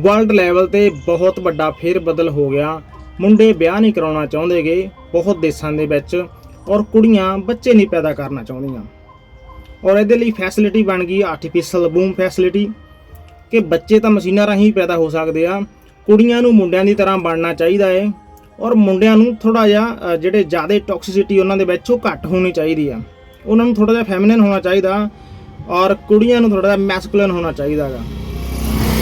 World level ਤੇ ਬਹੁਤ ਵੱਡਾ ਫੇਰ ਬਦਲ ਹੋ ਗਿਆ। ਮੁੰਡੇ ਵਿਆਹ ਨਹੀਂ ਕਰਾਉਣਾ ਚਾਹੁੰਦੇਗੇ, ਬਹੁਤ ਦੇਸ਼ਾਂ ਦੇ ਵਿੱਚ, ਔਰ ਕੁੜੀਆਂ ਬੱਚੇ ਨਹੀਂ ਪੈਦਾ ਕਰਨਾ ਚਾਹੁੰਦੀਆਂ। ਔਰ ਇਹਦੇ ਲਈ ਫੈਸਿਲਿਟੀ ਬਣ ਗਈ ਆਰਟੀਫੀਸ਼ੀਅਲ ਬੂਮ ਫੈਸਿਲਿਟੀ ਕਿ ਬੱਚੇ ਤਾਂ ਮਸ਼ੀਨਾਂ ਰਾਹੀਂ ਪੈਦਾ ਹੋ ਸਕਦੇ ਆ। ਕੁੜੀਆਂ ਨੂੰ ਮੁੰਡਿਆਂ ਦੀ ਤਰ੍ਹਾਂ ਬਣਨਾ ਚਾਹੀਦਾ ਹੈ ਔਰ ਮੁੰਡਿਆਂ ਨੂੰ ਥੋੜਾ ਜਿਹਾ ਜਿਹੜੇ ਜ਼ਿਆਦਾ ਟੌਕਸਿਸਿਟੀ ਉਹਨਾਂ ਦੇ ਵਿੱਚ ਉਹ ਘੱਟ ਹੋਣੀ ਚਾਹੀਦੀ ਆ। ਉਹਨਾਂ ਨੂੰ ਥੋੜਾ ਜਿਹਾ ਫੈਮਿਨਿਨ ਹੋਣਾ ਚਾਹੀਦਾ, ਔਰ ਕੁੜੀਆਂ ਨੂੰ ਥੋੜਾ ਜਿਹਾ ਮੈਸਕੂਲਨ ਹੋਣਾ ਚਾਹੀਦਾਗਾ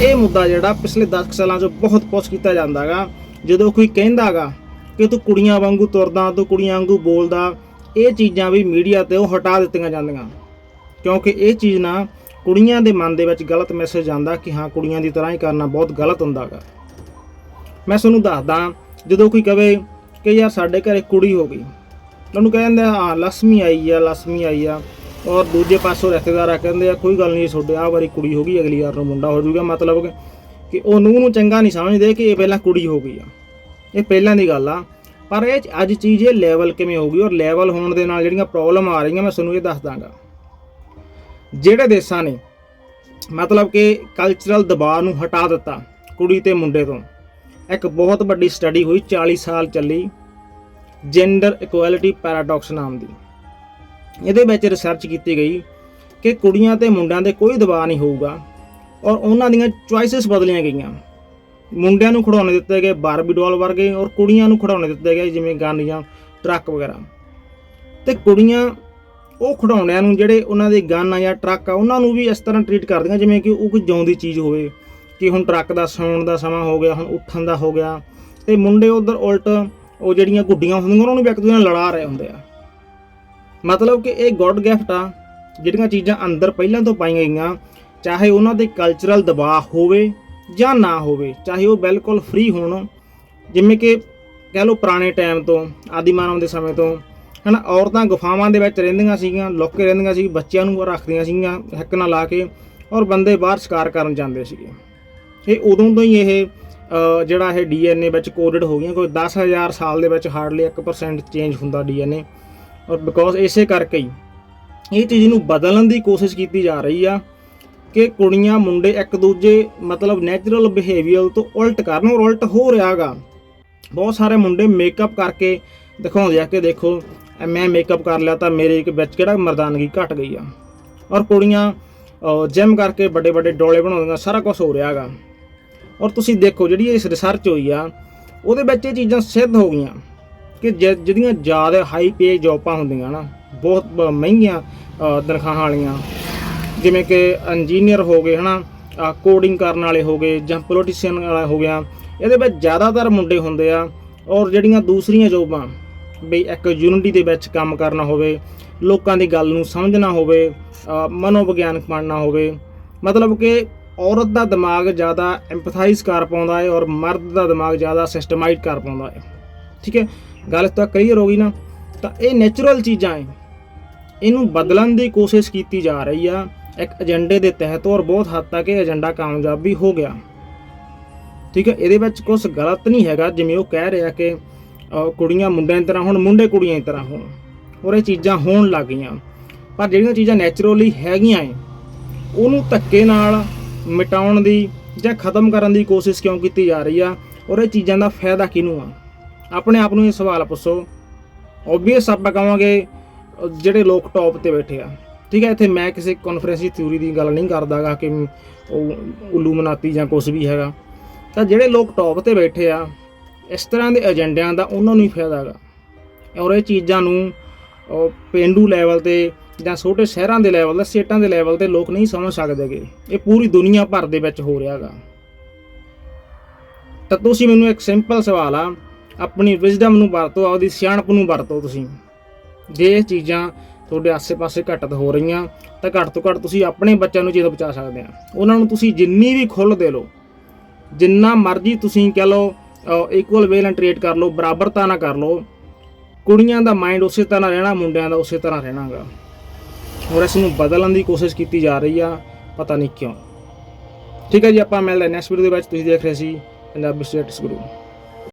ਇਹ ਮੁੱਦਾ ਜਿਹੜਾ ਪਿਛਲੇ 10 ਸਾਲਾਂ 'ਚ ਬਹੁਤ ਪੁੱਛ ਕੀਤਾ ਜਾਂਦਾ ਜਾਂਦਾਗਾ। ਜਦੋਂ ਕੋਈ ਕਹਿੰਦਾ ਕਹਿੰਦਾਗਾ ਕਿ ਤੂੰ ਕੁੜੀਆਂ ਵਾਂਗੂ ਤੁਰਦਾ, ਤੂੰ ਕੁੜੀਆਂ ਵਾਂਗੂ ਬੋਲਦਾ, ਇਹ ਚੀਜ਼ਾਂ ਵੀ ਮੀਡੀਆ ਤੇ ਉਹ ਹਟਾ ਦਿੱਤੀਆਂ ਜਾਂਦੀਆਂ। ਕਿਉਂਕਿ ਇਹ ਚੀਜ਼ ਨਾ ਕੁੜੀਆਂ ਦੇ ਮਨ ਦੇ ਵਿੱਚ ਗਲਤ ਮੈਸੇਜ ਜਾਂਦਾ ਕਿ ਹਾਂ, ਕੁੜੀਆਂ ਦੀ ਤਰ੍ਹਾਂ ਹੀ ਕਰਨਾ ਬਹੁਤ ਗਲਤ ਹੁੰਦਾ ਹੁੰਦਾਗਾ। ਮੈਂ ਤੁਹਾਨੂੰ ਦੱਸਦਾ, ਜਦੋਂ ਕੋਈ ਕਵੇ ਕਿ ਯਾਰ ਸਾਡੇ ਘਰੇ ਕੁੜੀ ਹੋ ਗਈ, ਉਹਨੂੰ ਕਹਿੰਦਾ ਹਾਂ ਲక్ష్ਮੀ ਆਈ ਆ ਲక్ష్ਮੀ ਆਈ ਆ। ਔਰ ਦੂਜੇ ਪਾਸੋਂ ਰਿਸ਼ਤੇਦਾਰ ਆ ਕਹਿੰਦੇ ਆ, ਕੋਈ ਗੱਲ ਨਹੀਂ ਤੁਹਾਡੇ ਆਹ ਵਾਰੀ ਕੁੜੀ ਹੋ ਗਈ, ਅਗਲੀ ਵਾਰ ਨੂੰ ਮੁੰਡਾ ਹੋ ਜਾਊਗਾ। ਮਤਲਬ ਕਿ- ਕਿ ਉਹ ਨੂੰਹ ਨੂੰ ਚੰਗਾ ਨਹੀਂ ਸਮਝਦੇ ਕਿ ਇਹ ਪਹਿਲਾਂ ਕੁੜੀ ਹੋ ਗਈ ਆ। ਇਹ ਪਹਿਲਾਂ ਦੀ ਗੱਲ ਆ। ਪਰ ਇਹ 'ਚ ਅੱਜ ਚੀਜ਼ ਇਹ ਲੈਵਲ ਕਿਵੇਂ ਹੋ ਗਈ ਔਰ ਲੈਵਲ ਹੋਣ ਦੇ ਨਾਲ ਜਿਹੜੀਆਂ ਪ੍ਰੋਬਲਮ ਆ ਰਹੀਆਂ, ਮੈਂ ਤੁਹਾਨੂੰ ਇਹ ਦੱਸ ਦਾਂਗਾ। ਜਿਹੜੇ ਦੇਸ਼ਾਂ ਨੇ ਮਤਲਬ ਕਿ ਕਲਚਰਲ ਦਬਾਅ ਨੂੰ ਹਟਾ ਦਿੱਤਾ ਕੁੜੀ ਤੇ ਮੁੰਡੇ ਤੋਂ, ਇੱਕ ਬਹੁਤ ਵੱਡੀ ਸਟੱਡੀ ਹੋਈ 40 ਸਾਲ ਚੱਲੀ ਜੈਂਡਰ ਇਕੁਐਲਿਟੀ ਪੈਰਾਡਾਕਸ ਨਾਮ ਦੀ। ਇਹਦੇ ਵਿੱਚ ਰਿਸਰਚ ਕੀਤੀ ਗਈ ਕਿ ਕੁੜੀਆਂ ਤੇ ਮੁੰਡਿਆਂ ਦੇ ਕੋਈ ਦਬਾਅ ਨਹੀਂ ਹੋਊਗਾ ਔਰ ਉਹਨਾਂ ਦੀਆਂ ਚੁਆਇਸਸ ਬਦਲੀਆਂ ਗਈਆਂ। ਮੁੰਡਿਆਂ ਨੂੰ ਖਿਡੌਣੇ ਦਿੱਤੇ ਗਏ ਬਾਰਬੀ ਡਾਲ ਵਰਗੇ ਔਰ ਕੁੜੀਆਂ ਨੂੰ ਖਿਡੌਣੇ ਦਿੱਤੇ ਗਏ ਜਿਵੇਂ ਗਨ ਜਾਂ ਟਰੱਕ ਵਗੈਰਾ। ਤੇ ਕੁੜੀਆਂ ਉਹ ਖਿਡੌਣਿਆਂ ਨੂੰ ਜਿਹੜੇ ਉਹਨਾਂ ਦੇ ਗਨ ਆ ਜਾਂ ਟਰੱਕ ਆ, ਉਹਨਾਂ ਨੂੰ ਵੀ ਇਸ ਤਰ੍ਹਾਂ ਟ੍ਰੀਟ ਕਰਦੀਆਂ ਜਿਵੇਂ ਕਿ ਉਹ ਕੋਈ ਜਿਉਂਦੀ ਚੀਜ਼ ਹੋਵੇ ਕਿ ਹੁਣ ਟਰੱਕ ਦਾ ਸੌਣ ਦਾ ਸਮਾਂ ਹੋ ਗਿਆ, ਹੁਣ ਉੱਠਣ ਦਾ ਹੋ ਗਿਆ। ਤੇ ਮੁੰਡੇ ਉਧਰ ਉਲਟ ਉਹ ਜਿਹੜੀਆਂ ਗੁੱਡੀਆਂ ਹੁੰਦੀਆਂ, ਉਹਨਾਂ ਨੂੰ ਵੀ ਇੱਕ ਦੂਜੇ ਨਾਲ ਲੜਾ ਰਹੇ ਹੁੰਦੇ ਆ। ਮਤਲਬ ਕਿ ਇਹ ਗੋਡ ਗਿਫਟ ਆ, ਜਿਹੜੀਆਂ ਚੀਜ਼ਾਂ ਅੰਦਰ ਪਹਿਲਾਂ ਤੋਂ ਪਾਈਆਂ ਗਈਆਂ, ਚਾਹੇ ਉਹਨਾਂ ਦੇ ਕਲਚਰਲ ਦਬਾਅ ਹੋਵੇ ਜਾਂ ਨਾ ਹੋਵੇ, ਚਾਹੇ ਉਹ ਬਿਲਕੁਲ ਫ੍ਰੀ ਹੋਣ, ਜਿਵੇਂ ਕਿ ਕਹਿ ਲਓ ਪੁਰਾਣੇ ਟਾਈਮ ਤੋਂ ਆਦੀ ਮਾਨਵ ਦੇ ਸਮੇਂ ਤੋਂ, ਹਨਾ, ਔਰਤਾਂ ਗੁਫਾਵਾਂ ਦੇ ਵਿੱਚ ਰਹਿੰਦੀਆਂ ਸੀਗੀਆਂ, ਲੁੱਕ ਰਹਿੰਦੀਆਂ ਸੀ, ਬੱਚਿਆਂ ਨੂੰ ਰੱਖਦੀਆਂ ਸੀਗੀਆਂ, ਹੱਕ ਨਾਲ ਲਾ ਕੇ, ਔਰ ਬੰਦੇ ਬਾਹਰ ਸ਼ਿਕਾਰ ਕਰਨ ਜਾਂਦੇ ਸੀਗੇ। ਇਹ ਉਦੋਂ ਤੋਂ ਹੀ ਇਹ ਜਿਹੜਾ ਇਹ ਡੀਐਨਏ ਵਿੱਚ ਕੋਡਡ ਹੋ ਗਈਆਂ, ਕੋਈ 10000 ਸਾਲ ਦੇ ਵਿੱਚ ਹਾਰਡਲੀ 1% ਚੇਂਜ ਹੁੰਦਾ ਡੀਐਨਏ ਔਰ ਬਿਕੋਜ਼ ਇਸੇ ਕਰਕੇ ਹੀ ਇਹ ਚੀਜ਼ ਨੂੰ ਬਦਲਣ ਦੀ ਕੋਸ਼ਿਸ਼ ਕੀਤੀ ਜਾ ਰਹੀ ਆ ਕਿ ਕੁੜੀਆਂ, ਮੁੰਡੇ ਇੱਕ ਦੂਜੇ ਮਤਲਬ ਨੈਚੁਰਲ ਬਿਹੇਵੀਅਰ ਤੋਂ ਉਲਟ ਕਰਨ ਔਰ ਉਲਟ ਹੋ ਰਿਹਾਗਾ ਬਹੁਤ ਸਾਰੇ ਮੁੰਡੇ ਮੇਕਅਪ ਕਰਕੇ ਦਿਖਾਉਂਦੇ ਆ ਕਿ ਦੇਖੋ ਮੈਂ ਮੇਕਅਪ ਕਰ ਲਿਆ ਤਾਂ ਮੇਰੇ ਇੱਕ ਵਿੱਚ ਕਿਹੜਾ ਮਰਦਾਨਗੀ ਘਟ ਗਈ ਆ। ਔਰ ਕੁੜੀਆਂ ਜਿਮ ਕਰਕੇ ਵੱਡੇ ਵੱਡੇ ਡੋਲੇ ਬਣਾਉਂਦੀਆਂ, ਸਾਰਾ ਕੁਝ ਹੋ ਰਿਹਾਗਾ ਔਰ ਤੁਸੀਂ ਦੇਖੋ ਜਿਹੜੀ ਇਸ ਰਿਸਰਚ ਹੋਈ ਆ, ਉਹਦੇ ਵਿੱਚ ਇਹ ਚੀਜ਼ਾਂ ਸਿੱਧ ਹੋ ਗਈਆਂ। ਕਿ ਜਿ- ਜਿਹੜੀਆਂ ਜ਼ਿਆਦਾ ਹਾਈ ਪੇ ਜੋਬਾਂ ਹੁੰਦੀਆਂ ਨਾ ਬਹੁਤ ਬ- ਮਹਿੰਗੀਆਂ ਅ, ਤਨਖਾਹਾਂ ਵਾਲੀਆਂ। ਜਿਵੇਂ ਕਿ ਇੰਜੀਨੀਅਰ ਹੋ ਗਏ ਹਨਾ ਕੋਡਿੰਗ ਕਰਨ ਵਾਲੇ ਹੋ ਗਏ ਜਾਂ ਪੋਲੀਟੀਸ਼ੀਅਨ ਵਾਲਾ ਹੋ ਗਿਆ ਇਹਦੇ ਵਿੱਚ ਜ਼ਿਆਦਾਤਰ ਮੁੰਡੇ ਹੁੰਦੇ ਆ ਔਰ ਜਿਹੜੀਆਂ ਦੂਸਰੀਆਂ ਜੋਬਾਂ ਵੀ ਇੱਕ ਯੂਨਿਟੀ ਦੇ ਵਿੱਚ ਕੰਮ ਕਰਨਾ ਹੋਵੇ ਲੋਕਾਂ ਦੀ ਗੱਲ ਨੂੰ ਸਮਝਣਾ ਹੋਵੇ ਅ, ਮਨੋਵਿਗਿਆਨਕ ਪੜ੍ਹਨਾ ਹੋਵੇ ਮਤਲਬ ਕਿ ਔਰਤ ਦਾ ਦਿਮਾਗ ਜ਼ਿਆਦਾ ਐਮਪਥਾਈਜ਼ ਕਰ ਪਾਉਂਦਾ ਹੈ ਔਰ ਮਰਦ ਦਾ ਦਿਮਾਗ ਜ਼ਿਆਦਾ ਸਿਸਟਮਾਈਜ਼ ਕਰ ਪਾਉਂਦਾ ਹੈ। ਠੀਕ ਹੈ? ਗੱਲ ਤਾਂ ਕਲੀਅਰ ਹੋ ਗਈ ਨਾ। ਤਾਂ ਇਹ ਨੇਚਰਲ ਚੀਜ਼ਾਂ ਹੈ ਇਹਨੂੰ ਬਦਲਣ ਦੀ ਕੋਸ਼ਿਸ਼ ਕੀਤੀ ਜਾ ਰਹੀ ਆ। ਇੱਕ ਏਜੰਡੇ ਦੇ ਤਹਿਤ ਔਰ ਬਹੁਤ ਹੱਦ ਤੱਕ ਇਹ ਏਜੰਡਾ ਕਾਮਯਾਬ ਵੀ ਹੋ ਗਿਆ। ਠੀਕ ਹੈ? ਇਹਦੇ ਵਿੱਚ ਕੁਝ ਗਲਤ ਨਹੀਂ ਹੈਗਾ। ਜਿਵੇਂ ਉਹ ਕਹਿ ਰਿਹਾ ਕਿ ਕੁੜੀਆਂ ਮੁੰਡਿਆਂ ਦੀ ਤਰ੍ਹਾਂ ਹੁਣ, ਮੁੰਡੇ ਕੁੜੀਆਂ ਦੀ ਤਰ੍ਹਾਂ ਹੋਣ। ਔਰ ਇਹ ਚੀਜ਼ਾਂ ਹੋਣ ਲੱਗ ਗਈਆਂ। ਪਰ ਜਿਹੜੀਆਂ ਚੀਜ਼ਾਂ ਨੇਚਰਲੀ ਹੈਗੀਆਂ ਏ ਉਹਨੂੰ ਧੱਕੇ ਨਾਲ ਮਿਟਾਉਣ ਦੀ ਜਾਂ ਖਤਮ ਕਰਨ ਦੀ ਕੋਸ਼ਿਸ਼ ਕਿਉਂ ਕੀਤੀ ਜਾ ਰਹੀ ਆ? ਔਰ ਇਹ ਚੀਜ਼ਾਂ ਦਾ ਫਾਇਦਾ ਕਿਹਨੂੰ ਆ? ਆਪਣੇ ਆਪ ਨੂੰ ਇਹ ਸਵਾਲ ਪੁੱਛੋ। ਓਬਵੀਅਸ ਆਪਾਂ ਕਹਾਂਗੇ ਜਿਹੜੇ ਲੋਕ ਟੌਪ ਤੇ ਬੈਠੇ ਆ। ਠੀਕ ਹੈ, ਇੱਥੇ ਮੈਂ ਕਿਸੇ ਕਨਫਰੈਂਸੀ ਥਿਊਰੀ ਦੀ ਗੱਲ ਨਹੀਂ ਕਰਦਾਗਾ ਕਿ ਉਹ ਉਲੂਮਨਾਤੀ ਜਾਂ ਕੁਝ ਵੀ ਹੈਗਾ। ਤਾਂ ਜਿਹੜੇ ਲੋਕ ਟੌਪ ਤੇ ਬੈਠੇ ਆ, ਇਸ ਤਰ੍ਹਾਂ ਦੇ ਏਜੰਡਿਆਂ ਦਾ ਉਹਨਾਂ ਨੂੰ ਹੀ ਫਾਇਦਾ ਹੈਗਾ। ਔਰ ਇਹ ਚੀਜ਼ਾਂ ਨੂੰ ਉਹ ਪੇਂਡੂ ਲੈਵਲ ਤੇ ਜਾਂ ਛੋਟੇ ਸ਼ਹਿਰਾਂ ਦੇ ਲੈਵਲ ਤੇ, ਸਟੇਟਾਂ ਦੇ ਲੈਵਲ ਤੇ ਲੋਕ ਨਹੀਂ ਸਮਝ ਸਕਦੇਗੇ ਇਹ ਪੂਰੀ ਦੁਨੀਆ ਭਰ ਦੇ ਵਿੱਚ ਹੋ ਰਿਹਾ ਹੈਗਾ। ਤਾਂ ਤੁਸੀਂ ਮੈਨੂੰ ਇੱਕ ਸਿੰਪਲ ਸਵਾਲ ਆ ਆਪਣੀ ਵਿਜ਼ਡਮ ਨੂੰ ਵਰਤੋ, ਆਪਦੀ ਸਿਆਣਪ ਨੂੰ ਵਰਤੋ ਤੁਸੀਂ। ਜੇ ਇਹ ਚੀਜ਼ਾਂ ਤੁਹਾਡੇ ਆਸੇ-ਪਾਸੇ ਘਟਤ ਹੋ ਰਹੀਆਂ, ਤਾਂ ਘੱਟ ਤੋਂ ਘੱਟ ਤੁਸੀਂ ਆਪਣੇ ਬੱਚਿਆਂ ਨੂੰ ਚੀਜ਼ ਬਚਾ ਸਕਦੇ ਆ। ਉਹਨਾਂ ਨੂੰ ਤੁਸੀਂ ਜਿੰਨੀ ਵੀ ਖੁੱਲ੍ਹ ਦੇ ਲਓ, ਜਿੰਨਾ ਮਰਜ਼ੀ ਤੁਸੀਂ ਕਹ ਲਓ ਇਕੁਅਲ ਵੇ ਨਾਲ ਟ੍ਰੀਟ ਕਰ ਲਓ, ਬਰਾਬਰਤਾ ਨਾਲ ਕਰ ਲਓ, ਕੁੜੀਆਂ ਦਾ ਮਾਈਂਡ ਉਸੇ ਤਰ੍ਹਾਂ ਰਹਿਣਾ, ਮੁੰਡਿਆਂ ਦਾ ਉਸੇ ਤਰ੍ਹਾਂ ਰਹਿਣਾਗਾ। ਔਰ ਇਸ ਨੂੰ ਬਦਲਣ ਦੀ ਕੋਸ਼ਿਸ਼ ਕੀਤੀ ਜਾ ਰਹੀ ਆ, ਪਤਾ ਨਹੀਂ ਕਿਉਂ। ਠੀਕ ਹੈ ਜੀ, ਆਪਾਂ ਮਿਲਦੇ ਨੈਕਸਟ ਵੀਡੀਓ ਦੇ ਵਿੱਚ, ਤੁਸੀਂ ਦੇਖ ਰਹੇ ਸੀ ਪੰਜਾਬੀ ਸਟੇਟਸ ਗੁਰੂ